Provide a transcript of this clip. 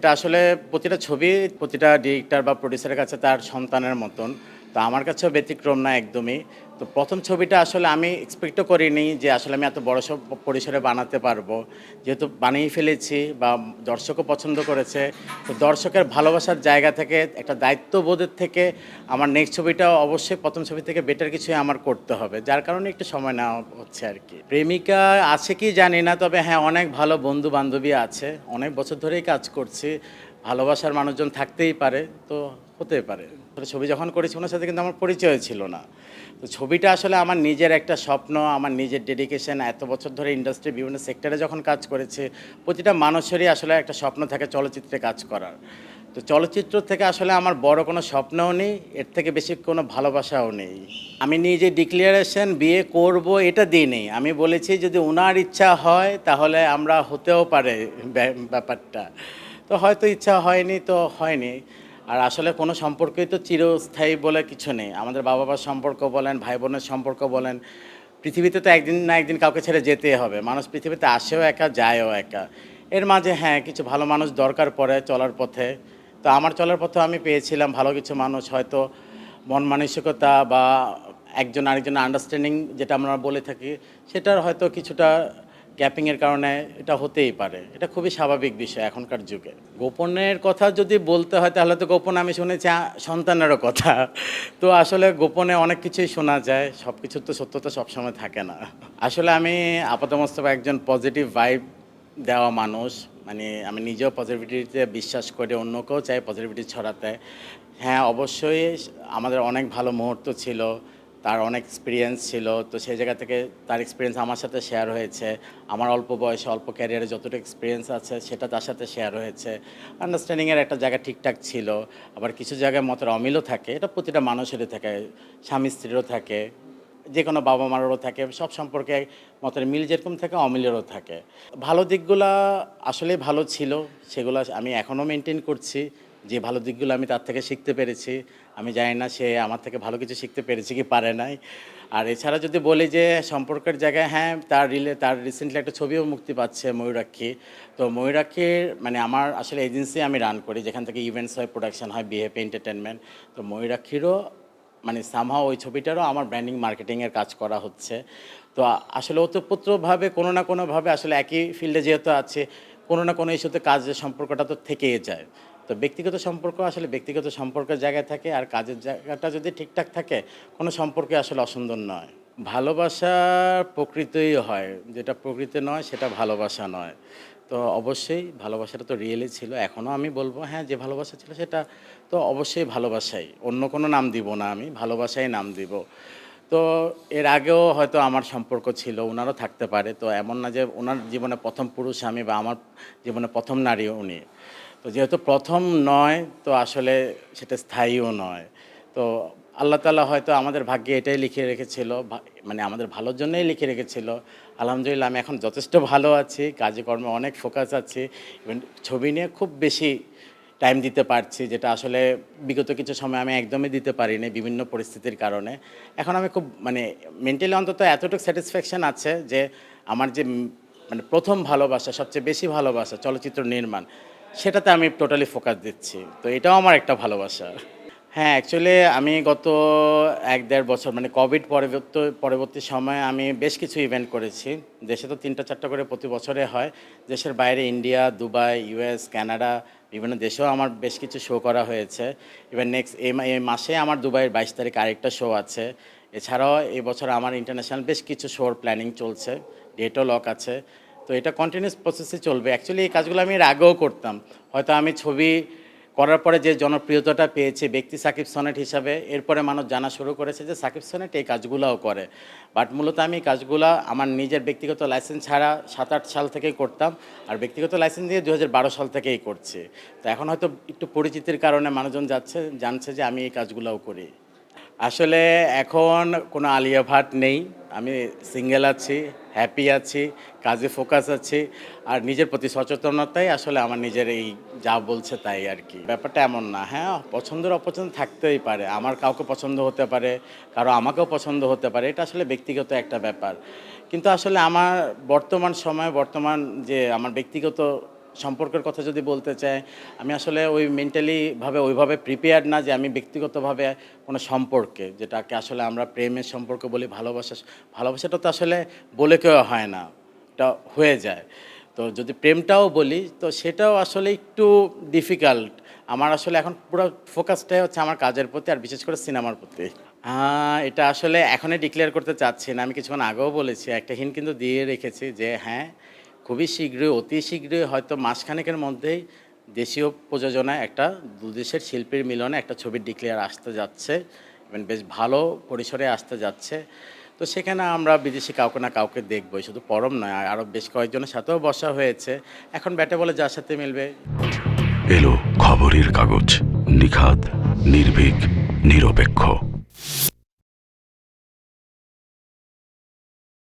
এটা আসলে প্রতিটা ছবি, প্রতিটা ডিরেক্টর বা প্রডিউসারের কাছে তার সন্তানের মতন। তো আমার কাছেও ব্যতিক্রম না একদমই। তো প্রথম ছবিটা আসলে আমি এক্সপেক্টও করিনি যে আসলে আমি এত বড় সব পরিসরে বানাতে পারব। যেহেতু বানিয়ে ফেলেছি বা দর্শকও পছন্দ করেছে, তো দর্শকের ভালোবাসার জায়গা থেকে, একটা দায়িত্ববোধের থেকে আমার নেক্সট ছবিটা অবশ্যই প্রথম ছবি থেকে বেটার কিছুই আমার করতে হবে। যার কারণে একটু সময় নেওয়া হচ্ছে আর কি। প্রেমিকা আছে কি জানি না, তবে হ্যাঁ অনেক ভালো বন্ধু বান্ধবী আছে। অনেক বছর ধরেই কাজ করছি। ভালোবাসার মানুষজন থাকতেই পারে, তো হতে পারে। ছবি যখন করেছি, ওনার সাথে কিন্তু আমার পরিচয় ছিল না। তো ছবিটা আসলে আমার নিজের একটা স্বপ্ন, আমার নিজের ডেডিকেশন এত বছর ধরে ইন্ডাস্ট্রি বিভিন্ন সেক্টরে যখন কাজ করেছে, প্রতিটা মানুষেরই আসলে একটা স্বপ্ন থাকে চলচ্চিত্রে কাজ করার। তো চলচ্চিত্র থেকে আসলে আমার বড় কোনো স্বপ্নও নেই, এর থেকে বেশি কোনো ভালোবাসাও নেই। আমি নিজে ডিক্লারেশন বিয়ে করব, এটা দিই নেই। আমি বলেছি, যদি ওনার ইচ্ছা হয়, তাহলে আমরা হতেও পারে ব্যা- ব্যাপারটা। তো হয়তো ইচ্ছা হয়নি, তো হয়নি। আর আসলে কোনো সম্পর্কই তো চিরস্থায়ী বলে কিছু নেই। আমাদের বাবা বাবার সম্পর্ক বলেন ভাই বোনের সম্পর্ক বলেন, পৃথিবীতে তো একদিন না একদিন কাউকে ছেড়ে যেতে হবে। মানুষ পৃথিবীতে আসেও একা, যায়ও একা। এর মাঝে হ্যাঁ কিছু ভালো মানুষ দরকার পড়ে চলার পথে। তো আমার চলার পথে আমি পেয়েছিলাম ভালো কিছু মানুষ, হয়তো মন মানসিকতা বা একজন আরেকজনের আন্ডারস্ট্যান্ডিং যেটা আমরা বলে থাকি, সেটার হয়তো কিছুটা গ্যাপিংয়ের কারণে এটা হতেই পারে। এটা খুবই স্বাভাবিক বিষয় এখনকার যুগে। গোপনের কথা যদি বলতে হয়, তাহলে তো গোপন আমি শুনেছি সন্তানেরও কথা। তো আসলে গোপনে অনেক কিছুই শোনা যায় সব কিছুর তো সত্যতা সবসময় থাকে না। আসলে আমি আপাতমস্তক একজন পজিটিভ ভাইব দেওয়া মানুষ। মানে আমি নিজেও পজিটিভিটিতে বিশ্বাস করি অন্যকেও চাই পজিটিভিটি ছড়াতে। হ্যাঁ অবশ্যই আমাদের অনেক ভালো মুহূর্ত ছিল। তার অনেক এক্সপিরিয়েন্স ছিল, তো সেই জায়গা থেকে তার এক্সপিরিয়েন্স আমার সাথে শেয়ার হয়েছে। আমার অল্প বয়সে, অল্প ক্যারিয়ারে যতটুকু এক্সপিরিয়েন্স আছে, সেটা তার সাথে শেয়ার হয়েছে। আন্ডারস্ট্যান্ডিংয়ের একটা জায়গা ঠিকঠাক ছিল, আবার কিছু জায়গায় মতের অমিলও থাকে, এটা প্রতিটা মানুষেরই থাকে, স্বামী স্ত্রীরও থাকে যে কোনো বাবা মারও থাকে, সব সম্পর্কে মতের মিল যেরকম থাকে, অমিলেরও থাকে। ভালো দিকগুলা আসলে ভালো ছিল, সেগুলো আমি এখনও মেনটেন করছি। যে ভালো দিকগুলো আমি তার থেকে শিখতে পেরেছি, আমি জানি না সে আমার থেকে ভালো কিছু শিখতে পেরেছে কি পারে নাই। আর এছাড়া যদি বলি যে সম্পর্কের জায়গায় হ্যাঁ তার রিলে তার রিসেন্টলি একটা ছবিও মুক্তি পাচ্ছে ময়ূরাক্ষী। তো ময়ূরাক্ষীর মানে আমার আসলে এজেন্সি আমি রান করি, যেখান থেকে ইভেন্টস হয় প্রোডাকশন হয় বিহেভ এন্টারটেনমেন্ট তো ময়ূরাক্ষীরও মানে সামহাও ওই ছবিটারও আমার ব্র্যান্ডিং মার্কেটিংয়ের কাজ করা হচ্ছে। তো আসলে ওতপ্রোতভাবে কোনো না কোনোভাবে আসলে একই ফিল্ডে যেহেতু আছে, কোনো না কোনো ইস্যুতে কাজের সম্পর্কটা তো থেকেই যায়। তো ব্যক্তিগত সম্পর্ক আসলে ব্যক্তিগত সম্পর্কের জায়গায় থাকে আর কাজের জায়গাটা যদি ঠিকঠাক থাকে, কোনো সম্পর্কে আসলে অসুন্দর নয়। ভালোবাসা প্রকৃতই হয়। যেটা প্রকৃতি নয়, সেটা ভালোবাসা নয়। তো অবশ্যই ভালোবাসাটা তো রিয়েলি ছিল। এখনও আমি বলব হ্যাঁ যে ভালোবাসা ছিল সেটা তো অবশ্যই ভালোবাসাই। অন্য কোনো নাম দিব না আমি, ভালোবাসাই নাম দিব। তো এর আগেও হয়তো আমার সম্পর্ক ছিল, ওনারও থাকতে পারে। তো এমন না যে ওনার জীবনে প্রথম পুরুষ আমি বা আমার জীবনে প্রথম নারী উনি। তো যেহেতু প্রথম নয়, তো আসলে সেটা স্থায়ীও নয়। তো আল্লাহ তালা হয়তো আমাদের ভাগ্যে এটাই লিখে রেখেছিল মানে আমাদের ভালোর জন্যই লিখে রেখেছিল। আলহামদুলিল্লাহ আমি এখন যথেষ্ট ভালো আছি, কাজে কর্মে অনেক ফোকাস আছি ইভেন ছবি নিয়ে খুব বেশি টাইম দিতে পারছি, যেটা আসলে বিগত কিছু সময় আমি একদমই দিতে পারিনি বিভিন্ন পরিস্থিতির কারণে। এখন আমি খুব মানে মেন্টালি অন্তত এতটুকু স্যাটিসফ্যাকশন আছে যে, আমার যে মানে প্রথম ভালোবাসা, সবচেয়ে বেশি ভালোবাসা চলচ্চিত্র নির্মাণ সেটাতে আমি টোটালি ফোকাস দিচ্ছি। তো এটাও আমার একটা ভালোবাসা। হ্যাঁ অ্যাকচুয়ালি আমি গত এক দেড় বছর মানে কোভিড পরবর্তী পরবর্তী সময়ে আমি বেশ কিছু ইভেন্ট করেছি। দেশে তো তিনটা চারটা করে প্রতি বছরে হয়। দেশের বাইরে ইন্ডিয়া দুবাই ইউএস কানাডা বিভিন্ন দেশেও আমার বেশ কিছু শো করা হয়েছে। ইভেন নেক্সট এই মাসে আমার দুবাইয়ের বাইশ তারিখ আরেকটা শো আছে। এছাড়াও এবছর আমার ইন্টারন্যাশনাল বেশ কিছু শোর প্ল্যানিং চলছে। ডেটও লক আছে। তো এটা কন্টিনিউস প্রসেসে চলবে। অ্যাকচুয়ালি এই কাজগুলো আমি এর আগেও করতাম। হয়তো আমি ছবি করার পরে যে জনপ্রিয়তাটা পেয়েছে, ব্যক্তি সাকিব সনেট হিসাবে, এরপরে মানুষ জানা শুরু করেছে যে সাকিব সনেট এই কাজগুলোও করে। বাট মূলত আমি কাজগুলো আমার নিজের ব্যক্তিগত লাইসেন্স ছাড়া সাত আট সাল থেকেই করতাম আর ব্যক্তিগত লাইসেন্স দিয়ে দু হাজার বারো সাল থেকেই করছি। তো এখন হয়তো একটু পরিচিতির কারণে মানুষজন যাচ্ছে, জানছে যে আমি এই কাজগুলোও করি। আসলে এখন কোনো আলিয়া ভাট নেই। আমি সিঙ্গেল আছি হ্যাপি আছি, কাজে ফোকাস আছি, আর নিজের প্রতি সচেতনতাই আসলে আমার নিজের এই যা বলছে তাই আর কি। ব্যাপারটা এমন না হ্যাঁ পছন্দের অপছন্দ থাকতেই পারে, আমার কাউকে পছন্দ হতে পারে, কারও আমাকেও পছন্দ হতে পারে, এটা আসলে ব্যক্তিগত একটা ব্যাপার। কিন্তু আসলে আমার বর্তমান সময়, বর্তমান যে আমার ব্যক্তিগত সম্পর্কের কথা যদি বলতে চাই, আমি আসলে ওই মেন্টালিভাবে ওইভাবে প্রিপেয়ার্ড না যে আমি ব্যক্তিগতভাবে কোনো সম্পর্কে, যেটাকে আসলে আমরা প্রেমের সম্পর্ক বলি, ভালোবাসা, ভালোবাসাটা তো আসলে বলে কেউ হয় না, এটা হয়ে যায়। তো যদি প্রেমটাও বলি, তো সেটাও আসলে একটু ডিফিকাল্ট আমার আসলে এখন পুরো ফোকাসটাই হচ্ছে আমার কাজের প্রতি আর বিশেষ করে সিনেমার প্রতি। এটা আসলে এখনই ডিক্লেয়ার করতে চাচ্ছি না, আমি কিছুক্ষণ আগেও বলেছি, একটা হিন কিন্তু দিয়ে রেখেছি যে হ্যাঁ খুবই শীঘ্রই, অতি শীঘ্রই হয়তো মাসখানেকের মধ্যেই দেশীয় প্রযোজনায় একটা দুদেশের শিল্পীর মিলনে একটা ছবির ডিক্লেয়ার আসতে যাচ্ছে এবং বেশ ভালো পরিসরে আসতে যাচ্ছে। তো সেখানে আমরা বিদেশি কাউকে না কাউকে দেখবই, শুধু পরম নয় আরও বেশ কয়েকজনের সাথেও বসা হয়েছে। এখন ব্যাটে বলে যার সাথে মিলবে? এলো খবরের কাগজ নিখাত নির্ভীক, নিরপেক্ষ।